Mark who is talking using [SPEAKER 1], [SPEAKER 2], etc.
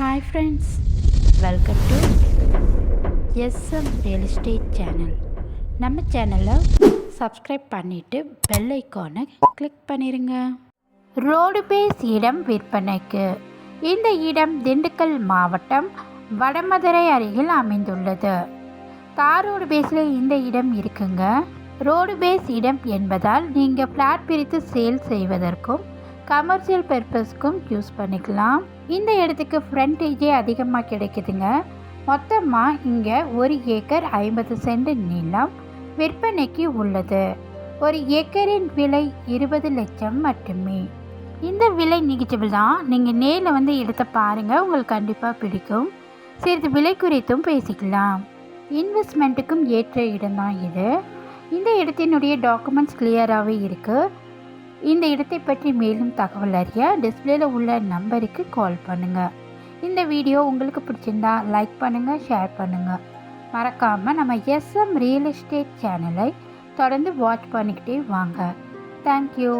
[SPEAKER 1] Hi friends welcome to SM real estate channel நம்ம சேனலை subscribe பண்ணிவிட்டு பெல் ஐக்கானை கிளிக் பண்ணிடுங்க ரோடு பேஸ் இடம் விற்பனைக்கு. இந்த இடம் திண்டுக்கல் மாவட்டம் வடமதுரை அருகில் அமைந்துள்ளது. தார் ரோடு பேஸில் இந்த இடம் இருக்குங்க. ரோடு பேஸ் இடம் என்பதால் நீங்கள் ஃப்ளாட் பிரித்து சேல் செய்வதற்கும் கமர்ஷியல் பர்பஸ்க்கும் யூஸ் பண்ணிக்கலாம். இந்த இடத்துக்கு ஃப்ரண்டேஜே அதிகமாக கிடைக்குதுங்க. மொத்தமாக இங்கே ஒரு ஏக்கர் ஐம்பது சென்ட் நீளம் விற்பனைக்கு உள்ளது. ஒரு ஏக்கரின் விலை இருபது லட்சம் மட்டுமே. இந்த விலை நெகிட்டிவ் தான். நீங்கள் நேரில் வந்து இடத்த பாருங்கள் உங்களுக்கு கண்டிப்பாக பிடிக்கும். சிறிது விலை குறித்தும் பேசிக்கலாம். இன்வெஸ்ட்மெண்ட்டுக்கும் ஏற்ற இடம்தான் இது. இந்த இடத்தினுடைய டாக்குமெண்ட்ஸ் கிளியராகவே இருக்குது இந்த இடத்தை பற்றி மேலும் தகவல் அறிய டிஸ்பிளேல உள்ள நம்பருக்கு கால் பண்ணுங்கள் இந்த வீடியோ உங்களுக்கு பிடிச்சிருந்தா லைக் பண்ணுங்கள் ஷேர் பண்ணுங்கள் மறக்காமல் நம்ம எஸ்எம் ரியல் எஸ்டேட் சேனலை தொடர்ந்து வாட்ச் பண்ணிக்கிட்டே வாங்க. தேங்க்யூ